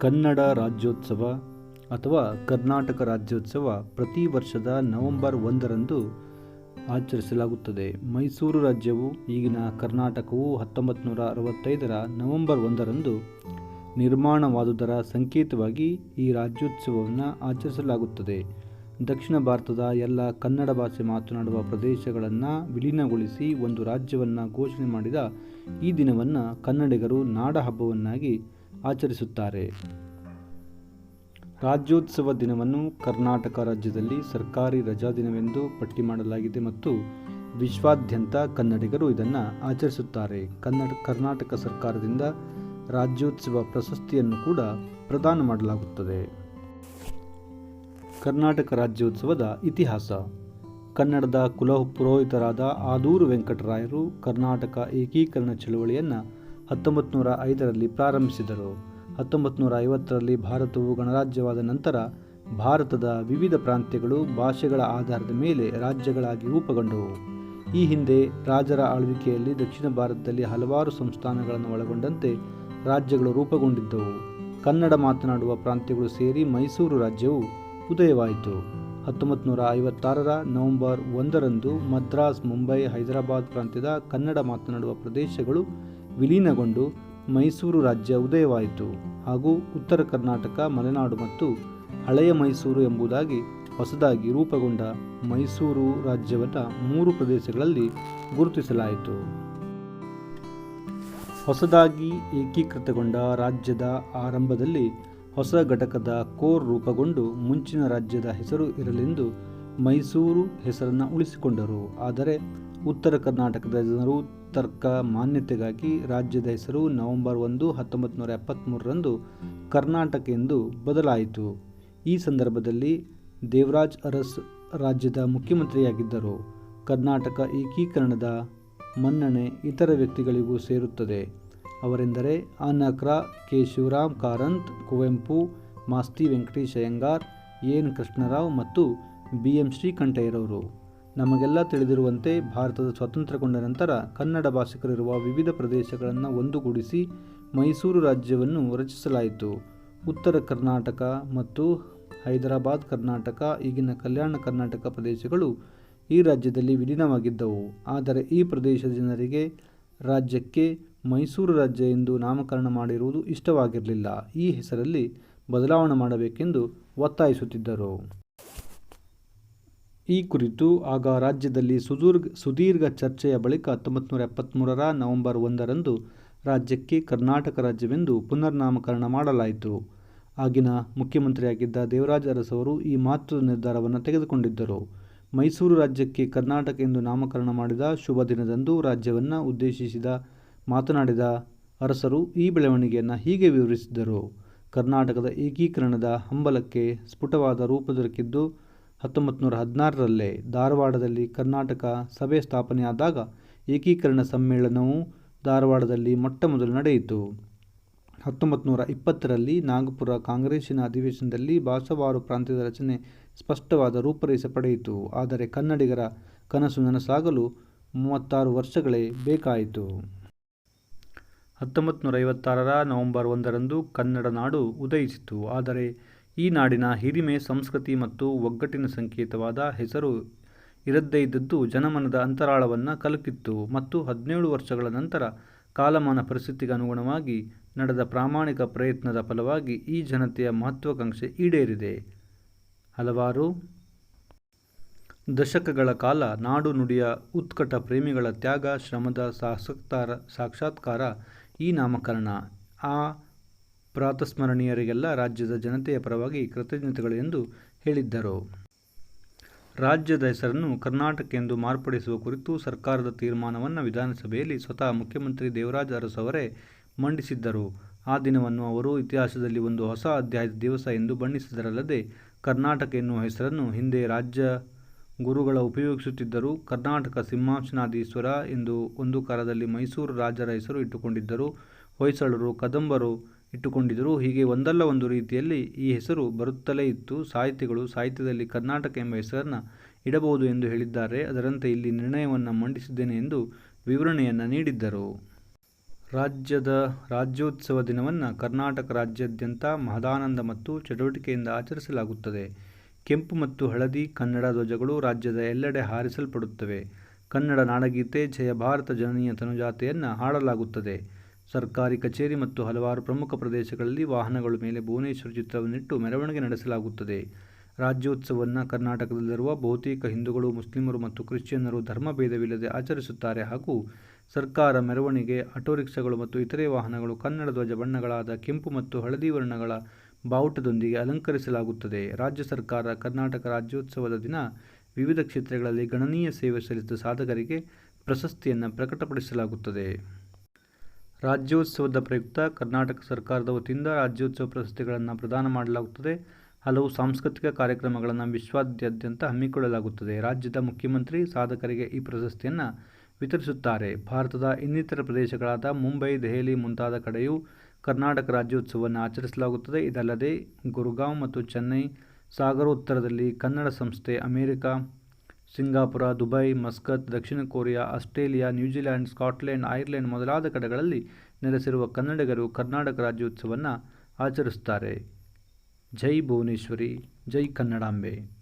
ಕನ್ನಡ ರಾಜ್ಯೋತ್ಸವ ಅಥವಾ ಕರ್ನಾಟಕ ರಾಜ್ಯೋತ್ಸವ ಪ್ರತಿ ವರ್ಷದ ನವೆಂಬರ್ ಒಂದರಂದು ಆಚರಿಸಲಾಗುತ್ತದೆ. ಮೈಸೂರು ರಾಜ್ಯವು ಈಗಿನ ಕರ್ನಾಟಕವು ಹತ್ತೊಂಬತ್ತು ನೂರ ಅರವತ್ತೈದರ ನವೆಂಬರ್ ಒಂದರಂದು ನಿರ್ಮಾಣವಾದುದರ ಸಂಕೇತವಾಗಿ ಈ ರಾಜ್ಯೋತ್ಸವವನ್ನು ಆಚರಿಸಲಾಗುತ್ತದೆ. ದಕ್ಷಿಣ ಭಾರತದ ಎಲ್ಲ ಕನ್ನಡ ಭಾಷೆ ಮಾತನಾಡುವ ಪ್ರದೇಶಗಳನ್ನು ವಿಲೀನಗೊಳಿಸಿ ಒಂದು ರಾಜ್ಯವನ್ನು ಘೋಷಣೆ ಮಾಡಿದ ಈ ದಿನವನ್ನು ಕನ್ನಡಿಗರು ನಾಡ ಹಬ್ಬವನ್ನಾಗಿ ಆಚರಿಸುತ್ತಾರೆ. ರಾಜ್ಯೋತ್ಸವ ದಿನವನ್ನು ಕರ್ನಾಟಕ ರಾಜ್ಯದಲ್ಲಿ ಸರ್ಕಾರಿ ರಜಾದಿನವೆಂದು ಪಟ್ಟಿ ಮಾಡಲಾಗಿದೆ ಮತ್ತು ವಿಶ್ವಾದ್ಯಂತ ಕನ್ನಡಿಗರು ಇದನ್ನು ಆಚರಿಸುತ್ತಾರೆ. ಕನ್ನಡ, ಕರ್ನಾಟಕ ಸರ್ಕಾರದಿಂದ ರಾಜ್ಯೋತ್ಸವ ಪ್ರಶಸ್ತಿಯನ್ನು ಕೂಡ ಪ್ರದಾನ ಮಾಡಲಾಗುತ್ತದೆ. ಕರ್ನಾಟಕ ರಾಜ್ಯೋತ್ಸವದ ಇತಿಹಾಸ. ಕನ್ನಡದ ಕುಲಪುರೋಹಿತರಾದ ಆದೂರು ವೆಂಕಟರಾಯರು ಕರ್ನಾಟಕ ಏಕೀಕರಣ ಚಳವಳಿಯನ್ನು ಹತ್ತೊಂಬತ್ತು ನೂರ ಐದರಲ್ಲಿ ಪ್ರಾರಂಭಿಸಿದರು. ಹತ್ತೊಂಬತ್ತು ನೂರ ಐವತ್ತರಲ್ಲಿ ಭಾರತವು ಗಣರಾಜ್ಯವಾದ ನಂತರ ಭಾರತದ ವಿವಿಧ ಪ್ರಾಂತ್ಯಗಳು ಭಾಷೆಗಳ ಆಧಾರದ ಮೇಲೆ ರಾಜ್ಯಗಳಾಗಿ ರೂಪುಗೊಂಡವು. ಈ ಹಿಂದೆ ರಾಜರ ಆಳ್ವಿಕೆಯಲ್ಲಿ ದಕ್ಷಿಣ ಭಾರತದಲ್ಲಿ ಹಲವಾರು ಸಂಸ್ಥಾನಗಳನ್ನು ಒಳಗೊಂಡಂತೆ ರಾಜ್ಯಗಳು ರೂಪುಗೊಂಡಿದ್ದವು. ಕನ್ನಡ ಮಾತನಾಡುವ ಪ್ರಾಂತ್ಯಗಳು ಸೇರಿ ಮೈಸೂರು ರಾಜ್ಯವು ಉದಯವಾಯಿತು. ಹತ್ತೊಂಬತ್ತು ನೂರ ಐವತ್ತಾರರ ನವೆಂಬರ್ ಒಂದರಂದು ಮದ್ರಾಸ್, ಮುಂಬೈ, ಹೈದರಾಬಾದ್ ಪ್ರಾಂತ್ಯದ ಕನ್ನಡ ಮಾತನಾಡುವ ಪ್ರದೇಶಗಳು ವಿಲೀನಗೊಂಡು ಮೈಸೂರು ರಾಜ್ಯ ಉದಯವಾಯಿತು ಹಾಗೂ ಉತ್ತರ ಕರ್ನಾಟಕ, ಮಲೆನಾಡು ಮತ್ತು ಹಳೆಯ ಮೈಸೂರು ಎಂಬುದಾಗಿ ಹೊಸದಾಗಿ ರೂಪುಗೊಂಡ ಮೈಸೂರು ರಾಜ್ಯವನ್ನು ಮೂರು ಪ್ರದೇಶಗಳಲ್ಲಿ ಗುರುತಿಸಲಾಯಿತು. ಹೊಸದಾಗಿ ಏಕೀಕೃತಗೊಂಡ ರಾಜ್ಯದ ಆರಂಭದಲ್ಲಿ ಹೊಸ ಘಟಕದ ಕೋರ್ ರೂಪುಗೊಂಡು ಮುಂಚಿನ ರಾಜ್ಯದ ಹೆಸರು ಇರಲೆಂದು ಮೈಸೂರು ಹೆಸರನ್ನು ಉಳಿಸಿಕೊಂಡರು. ಆದರೆ ಉತ್ತರ ಕರ್ನಾಟಕದ ಜನರು ತರ್ಕ ಮಾನ್ಯತೆಗಾಗಿ ರಾಜ್ಯದ ಹೆಸರು ನವೆಂಬರ್ ಒಂದು ಹತ್ತೊಂಬತ್ತು ನೂರ ಎಪ್ಪತ್ತ್ಮೂರರಂದು ಕರ್ನಾಟಕ ಎಂದು ಬದಲಾಯಿತು. ಈ ಸಂದರ್ಭದಲ್ಲಿ ದೇವರಾಜ್ ಅರಸ್ ರಾಜ್ಯದ ಮುಖ್ಯಮಂತ್ರಿಯಾಗಿದ್ದರು. ಕರ್ನಾಟಕ ಏಕೀಕರಣದ ಮನ್ನಣೆ ಇತರ ವ್ಯಕ್ತಿಗಳಿಗೂ ಸೇರುತ್ತದೆ. ಅವರೆಂದರೆ ಅನಕ್ರ ಕೆ ಶಿವರಾಮ್ ಕಾರಂತ್, ಕುವೆಂಪು, ಮಾಸ್ತಿ ವೆಂಕಟೇಶ್ ಅಯ್ಯಂಗಾರ್, ಎನ್ ಕೃಷ್ಣರಾವ್ ಮತ್ತು ಬಿ ಎಂ ಶ್ರೀಕಂಠಯ್ಯರವರು. ನಮಗೆಲ್ಲ ತಿಳಿದಿರುವಂತೆ ಭಾರತದ ಸ್ವಾತಂತ್ರ್ಯಗೊಂಡ ನಂತರ ಕನ್ನಡ ಭಾಷಿಕರಿರುವ ವಿವಿಧ ಪ್ರದೇಶಗಳನ್ನು ಒಂದುಗೂಡಿಸಿ ಮೈಸೂರು ರಾಜ್ಯವನ್ನು ರಚಿಸಲಾಯಿತು. ಉತ್ತರ ಕರ್ನಾಟಕ ಮತ್ತು ಹೈದರಾಬಾದ್ ಕರ್ನಾಟಕ, ಈಗಿನ ಕಲ್ಯಾಣ ಕರ್ನಾಟಕ ಪ್ರದೇಶಗಳು ಈ ರಾಜ್ಯದಲ್ಲಿ ವಿಲೀನವಾಗಿದ್ದವು. ಆದರೆ ಈ ಪ್ರದೇಶದ ಜನರಿಗೆ ರಾಜ್ಯಕ್ಕೆ ಮೈಸೂರು ರಾಜ್ಯ ಎಂದು ನಾಮಕರಣ ಮಾಡಿರುವುದು ಇಷ್ಟವಾಗಿರಲಿಲ್ಲ. ಈ ಹೆಸರಲ್ಲಿ ಬದಲಾವಣೆ ಮಾಡಬೇಕೆಂದು ಒತ್ತಾಯಿಸುತ್ತಿದ್ದರು. ಈ ಕುರಿತು ಆಗ ರಾಜ್ಯದಲ್ಲಿ ಸುದೀರ್ಘ ಸುದೀರ್ಘ ಚರ್ಚೆಯ ಬಳಿಕ ಹತ್ತೊಂಬತ್ತು ನೂರ ಎಪ್ಪತ್ತ್ಮೂರರ ನವೆಂಬರ್ ಒಂದರಂದು ರಾಜ್ಯಕ್ಕೆ ಕರ್ನಾಟಕ ರಾಜ್ಯವೆಂದು ಪುನರ್ನಾಮಕರಣ ಮಾಡಲಾಯಿತು. ಆಗಿನ ಮುಖ್ಯಮಂತ್ರಿಯಾಗಿದ್ದ ದೇವರಾಜ ಅರಸವರು ಈ ಮಹತ್ವದ ನಿರ್ಧಾರವನ್ನು ತೆಗೆದುಕೊಂಡಿದ್ದರು. ಮೈಸೂರು ರಾಜ್ಯಕ್ಕೆ ಕರ್ನಾಟಕ ಎಂದು ನಾಮಕರಣ ಮಾಡಿದ ಶುಭ ದಿನದಂದು ರಾಜ್ಯವನ್ನು ಉದ್ದೇಶಿಸಿದ, ಮಾತನಾಡಿದ ಅರಸರು ಈ ಬೆಳವಣಿಗೆಯನ್ನು ಹೀಗೆ ವಿವರಿಸಿದರು. ಕರ್ನಾಟಕದ ಏಕೀಕರಣದ ಹಂಬಲಕ್ಕೆ ಸ್ಫುಟವಾದ ರೂಪ ದೊರಕಿದ್ದು ಹತ್ತೊಂಬತ್ತು ನೂರ ಹದಿನಾರರಲ್ಲೇ ಧಾರವಾಡದಲ್ಲಿ ಕರ್ನಾಟಕ ಸಭೆ ಸ್ಥಾಪನೆಯಾದಾಗ ಏಕೀಕರಣ ಸಮ್ಮೇಳನವು ಧಾರವಾಡದಲ್ಲಿ ಮೊಟ್ಟಮೊದಲು ನಡೆಯಿತು. ಹತ್ತೊಂಬತ್ತು ನೂರ ಇಪ್ಪತ್ತರಲ್ಲಿ ನಾಗಪುರ ಕಾಂಗ್ರೆಸ್ಸಿನ ಅಧಿವೇಶನದಲ್ಲಿ ಭಾಷಾವಾರು ಪ್ರಾಂತ್ಯದ ರಚನೆ ಸ್ಪಷ್ಟವಾದ ರೂಪರೇಷೆ ಪಡೆಯಿತು. ಆದರೆ ಕನ್ನಡಿಗರ ಕನಸು ನನಸಾಗಲು ಮೂವತ್ತಾರು ವರ್ಷಗಳೇ ಬೇಕಾಯಿತು. ಹತ್ತೊಂಬತ್ತು ನೂರ ಐವತ್ತಾರರ ನವೆಂಬರ್ ಒಂದರಂದು ಕನ್ನಡ ನಾಡು ಉದಯಿಸಿತು. ಆದರೆ ಈ ನಾಡಿನ ಹಿರಿಮೆ, ಸಂಸ್ಕೃತಿ ಮತ್ತು ಒಗ್ಗಟ್ಟಿನ ಸಂಕೇತವಾದ ಹೆಸರು ಇರದ್ದೇ ಇದ್ದದ್ದು ಜನಮನದ ಅಂತರಾಳವನ್ನು ಕಲಕಿತ್ತು ಮತ್ತು ಹದಿನೇಳು ವರ್ಷಗಳ ನಂತರ ಕಾಲಮಾನ ಪರಿಸ್ಥಿತಿಗೆ ಅನುಗುಣವಾಗಿ ನಡೆದ ಪ್ರಾಮಾಣಿಕ ಪ್ರಯತ್ನದ ಫಲವಾಗಿ ಈ ಜನತೆಯ ಮಹತ್ವಾಕಾಂಕ್ಷೆ ಈಡೇರಿದೆ. ಹಲವಾರು ದಶಕಗಳ ಕಾಲ ನಾಡು ನುಡಿಯ ಉತ್ಕಟ ಪ್ರೇಮಿಗಳ ತ್ಯಾಗ, ಶ್ರಮದ ಸಾಕ್ಷಾತ್ಕಾರ ಸಾಕ್ಷಾತ್ಕಾರ, ಈ ನಾಮಕರಣ, ಆ ಪ್ರಾತಸ್ಮರಣೀಯರಿಗೆಲ್ಲ ರಾಜ್ಯದ ಜನತೆಯ ಪರವಾಗಿ ಕೃತಜ್ಞತೆಗಳು ಎಂದು ಹೇಳಿದ್ದರು. ರಾಜ್ಯದ ಹೆಸರನ್ನು ಕರ್ನಾಟಕ ಎಂದು ಮಾರ್ಪಡಿಸುವ ಕುರಿತು ಸರ್ಕಾರದ ತೀರ್ಮಾನವನ್ನು ವಿಧಾನಸಭೆಯಲ್ಲಿ ಸ್ವತಃ ಮುಖ್ಯಮಂತ್ರಿ ದೇವರಾಜ ಅರಸು ಅವರೇ ಮಂಡಿಸಿದ್ದರು. ಆ ದಿನವನ್ನು ಅವರು ಇತಿಹಾಸದಲ್ಲಿ ಒಂದು ಹೊಸ ಅಧ್ಯಾಯದ ದಿವಸ ಎಂದು ಬಣ್ಣಿಸಿದರಲ್ಲದೆ, ಕರ್ನಾಟಕ ಎನ್ನುವ ಹೆಸರನ್ನು ಹಿಂದೆ ರಾಜ್ಯ ಗುರುಗಳ ಉಪಯೋಗಿಸುತ್ತಿದ್ದರು. ಕರ್ನಾಟಕ ಸಿಂಹಾಸನಾಧೀಶ್ವರ ಎಂದು ಒಂದು ಕಾಲದಲ್ಲಿ ಮೈಸೂರು ರಾಜರ ಹೆಸರು ಇಟ್ಟುಕೊಂಡಿದ್ದರು. ಹೊಯ್ಸಳರು, ಕದಂಬರು ಇಟ್ಟುಕೊಂಡಿದ್ದರು ಹೀಗೆ ಒಂದಲ್ಲ ಒಂದು ರೀತಿಯಲ್ಲಿ ಈ ಹೆಸರು ಬರುತ್ತಲೇ ಇತ್ತು ಸಾಹಿತಿಗಳು ಸಾಹಿತ್ಯದಲ್ಲಿ ಕರ್ನಾಟಕ ಎಂಬ ಹೆಸರನ್ನು ಇಡಬಹುದು ಎಂದು ಹೇಳಿದ್ದಾರೆ ಅದರಂತೆ ಇಲ್ಲಿ ನಿರ್ಣಯವನ್ನು ಮಂಡಿಸಿದ್ದೇನೆ ಎಂದು ವಿವರಣೆಯನ್ನು ನೀಡಿದ್ದರು ರಾಜ್ಯದ ರಾಜ್ಯೋತ್ಸವ ದಿನವನ್ನು ಕರ್ನಾಟಕ ರಾಜ್ಯಾದ್ಯಂತ ಮಹದಾನಂದ ಮತ್ತು ಚಟುವಟಿಕೆಯಿಂದ ಆಚರಿಸಲಾಗುತ್ತದೆ. ಕೆಂಪು ಮತ್ತು ಹಳದಿ, ಕನ್ನಡ ಧ್ವಜಗಳು ರಾಜ್ಯದ ಎಲ್ಲೆಡೆ ಹಾರಿಸಲ್ಪಡುತ್ತವೆ. ಕನ್ನಡ ನಾಡಗೀತೆ, ಜಯ ಭಾರತ, ಜನನಿಯ ತನುಜಾತೆಯನ್ನು ಹಾಡಲಾಗುತ್ತದೆ. ಸರ್ಕಾರಿ ಕಚೇರಿ ಮತ್ತು ಹಲವಾರು ಪ್ರಮುಖ ಪ್ರದೇಶಗಳಲ್ಲಿ ವಾಹನಗಳ ಮೇಲೆ ಭುವನೇಶ್ವರ ಚಿತ್ರವನ್ನಿಟ್ಟು ಮೆರವಣಿಗೆ ನಡೆಸಲಾಗುತ್ತದೆ. ರಾಜ್ಯೋತ್ಸವವನ್ನು ಕರ್ನಾಟಕದಲ್ಲಿರುವ ಬಹುತೇಕ ಹಿಂದೂಗಳು, ಮುಸ್ಲಿಮರು ಮತ್ತು ಕ್ರಿಶ್ಚಿಯನ್ನರು ಧರ್ಮಭೇದವಿಲ್ಲದೆ ಆಚರಿಸುತ್ತಾರೆ ಹಾಗೂ ಸರ್ಕಾರ ಮೆರವಣಿಗೆ, ಆಟೋರಿಕ್ಷಾಗಳು ಮತ್ತು ಇತರೆ ವಾಹನಗಳು ಕನ್ನಡ ಧ್ವಜ ಬಣ್ಣಗಳಾದ ಕೆಂಪು ಮತ್ತು ಹಳದಿ ವರ್ಣಗಳ ಬಾವುಟದೊಂದಿಗೆ ಅಲಂಕರಿಸಲಾಗುತ್ತದೆ. ರಾಜ್ಯ ಸರ್ಕಾರ ಕರ್ನಾಟಕ ರಾಜ್ಯೋತ್ಸವದ ದಿನ ವಿವಿಧ ಕ್ಷೇತ್ರಗಳಲ್ಲಿ ಗಣನೀಯ ಸೇವೆ ಸಲ್ಲಿಸಿದ ಸಾಧಕರಿಗೆ ಪ್ರಶಸ್ತಿಯನ್ನು ಪ್ರಕಟಪಡಿಸಲಾಗುತ್ತದೆ. ರಾಜ್ಯೋತ್ಸವದ ಪ್ರಯುಕ್ತ ಕರ್ನಾಟಕ ಸರ್ಕಾರದ ವತಿಯಿಂದ ರಾಜ್ಯೋತ್ಸವ ಪ್ರಶಸ್ತಿಗಳನ್ನು ಪ್ರದಾನ ಮಾಡಲಾಗುತ್ತದೆ. ಹಲವು ಸಾಂಸ್ಕೃತಿಕ ಕಾರ್ಯಕ್ರಮಗಳನ್ನು ವಿಶ್ವಾದ್ಯಂತ ಹಮ್ಮಿಕೊಳ್ಳಲಾಗುತ್ತದೆ. ರಾಜ್ಯದ ಮುಖ್ಯಮಂತ್ರಿ ಸಾಧಕರಿಗೆ ಈ ಪ್ರಶಸ್ತಿಯನ್ನು ವಿತರಿಸುತ್ತಾರೆ. ಭಾರತದ ಇನ್ನಿತರ ಪ್ರದೇಶಗಳಾದ ಮುಂಬೈ, ದೆಹಲಿ ಮುಂತಾದ ಕಡೆಯೂ ಕರ್ನಾಟಕ ರಾಜ್ಯೋತ್ಸವವನ್ನು ಆಚರಿಸಲಾಗುತ್ತದೆ. ಇದಲ್ಲದೆ ಗುರುಗಾಂವ್ ಮತ್ತು ಚೆನ್ನೈ, ಸಾಗರೋತ್ತರದಲ್ಲಿ ಕನ್ನಡ ಸಂಸ್ಥೆ, ಅಮೆರಿಕ, ಸಿಂಗಾಪುರ, ದುಬೈ, ಮಸ್ಕತ್, ದಕ್ಷಿಣ Korea, Australia, New Zealand, Scotland, Ireland ಮೊದಲಾದ ಕಡೆಗಳಲ್ಲಿ ನೆಲೆಸಿರುವ ಕನ್ನಡಿಗರು ಕರ್ನಾಟಕ ರಾಜ್ಯೋತ್ಸವವನ್ನು ಆಚರಿಸುತ್ತಾರೆ. ಜೈ ಭುವನೇಶ್ವರಿ, ಜೈ ಕನ್ನಡಾಂಬೆ.